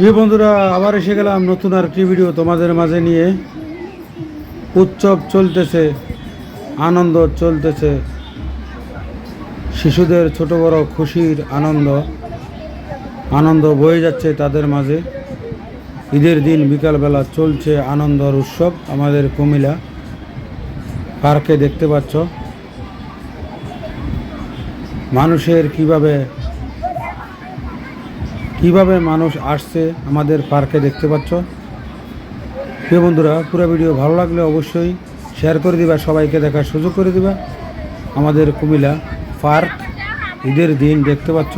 প্রিয় বন্ধুরা, আবার এসে গেলাম নতুন আর একটি ভিডিও তোমাদের মাঝে নিয়ে। উৎসব চলতেছে, আনন্দ চলতেছে। শিশুদের ছোট বড় খুশির আনন্দ আনন্দ বয়ে যাচ্ছে তাদের মাঝে। ঈদের দিন বিকালবেলা চলছে আনন্দর উৎসব আমাদের কুমিলা পার্কে দেখতে পাচ্ছ। মানুষের কীভাবে কীভাবে মানুষ আসছে আমাদের পার্কে দেখতে পাচ্ছ? প্রিয় বন্ধুরা, পুরো ভিডিও ভালো লাগলে অবশ্যই শেয়ার করে দিবা, সবাইকে দেখার সুযোগ করে দিবা। আমাদের কুমিলা পার্ক ঈদের দিন দেখতে পাচ্ছ।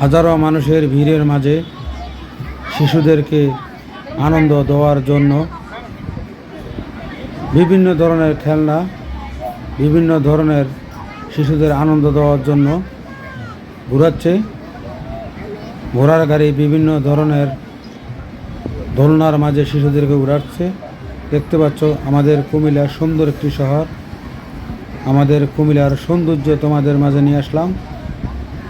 হাজারো মানুষের ভিড়ের মাঝে শিশুদেরকে আনন্দ দেওয়ার জন্য বিভিন্ন ধরনের খেলনা, বিভিন্ন ধরনের শিশুদের আনন্দ দেওয়ার জন্য ঘোরাচ্ছে। ঘোড়ার গাড়ি বিভিন্ন ধরনের দোলনার মাঝে শিশুদেরকে ঘোরাচ্ছে। দেখতে পাচ্ছ, আমাদের কুমিল্লা সুন্দর একটি শহর। আমাদের কুমিল্লার সৌন্দর্য তোমাদের মাঝে নিয়ে আসলাম।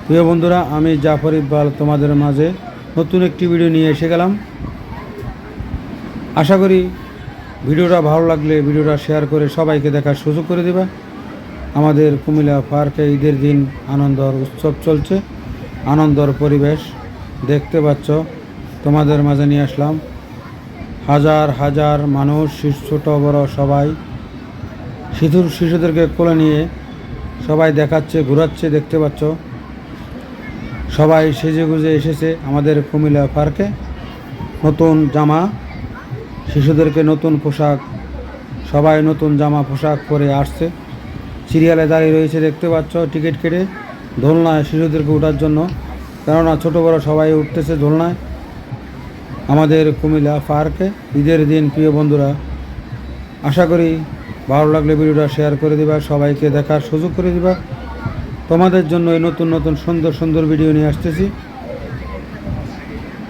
প্রিয় বন্ধুরা, আমি জাফর ইকবাল তোমাদের মাঝে নতুন একটি ভিডিও নিয়ে এসে গেলাম। আশা করি ভিডিওটা ভালো লাগলে ভিডিওটা শেয়ার করে সবাইকে দেখার সুযোগ করে দেবা। আমাদের কুমিল্লা পার্কে ঈদের দিন আনন্দর উৎসব চলছে। আনন্দর পরিবেশ দেখতে পাচ্ছ। তোমাদের মাঝে নিয়ে আসলাম। হাজার হাজার মানুষ, ছোট, বড় সবাই। শিশুর শিশুদেরকে কোলে নিয়ে সবাই দেখাচ্ছে, ঘোরাচ্ছে, দেখতে পাচ্ছ। সবাই সেজে গুজে এসেছে আমাদের কুমিল্লা পার্কে। নতুন জামা, শিশুদেরকে নতুন পোশাক, সবাই নতুন জামা, পোশাক পরে আসছে। সিরিয়ালে দাঁড়িয়ে রয়েছে, দেখতে পাচ্ছ, টিকিট কেটে দোলনায় শিশুদেরকে ওঠার জন্য। কেননা ছোটো বড় সবাই উঠতেছে দোলনায়। আমাদের কুমিল্লা পার্কে ঈদের দিন, প্রিয় বন্ধুরা, আশা করি ভালো লাগলে ভিডিওটা শেয়ার করে দিবা, সবাইকে দেখার সুযোগ করে দিবা। তোমাদের জন্য এই নতুন নতুন, সুন্দর সুন্দর ভিডিও নিয়ে আসতেছি।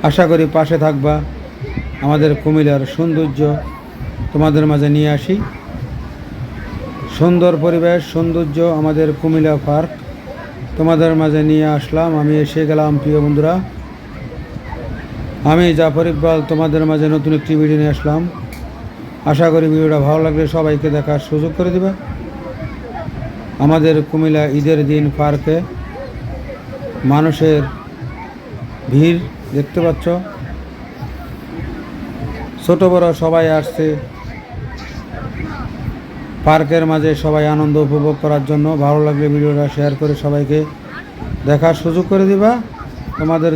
আশা করি পাশে থাকবা। আমাদের কুমিল্লার সৌন্দর্য তোমাদের মাঝে নিয়ে আসি। সুন্দর পরিবেশ, সৌন্দর্য আমাদের কুমিল্লা পার্ক। তোমাদের মাঝে নিয়ে আসলাম, আমি এসে গেলাম, প্রিয় বন্ধুরা। আমি জাফর ইকবাল, তোমাদের মাঝে নতুন একটি ভিডিও নিয়ে আসলাম। আশা করি ভিডিওটা ভালো লাগলে সবাইকে দেখার সুযোগ করে দেবে। আমাদের কুমিল্লা ঈদের দিন পার্কে মানুষের ভিড় দেখতে পাচ্ছ। ছোট বড় সবাই আসছে। পার্কের মাঝে সবাই আনন্দ উপভোগ করার জন্য। ভালো লাগলে ভিডিওটা শেয়ার করে সবাইকে দেখার সুযোগ করে দিবা। তোমাদের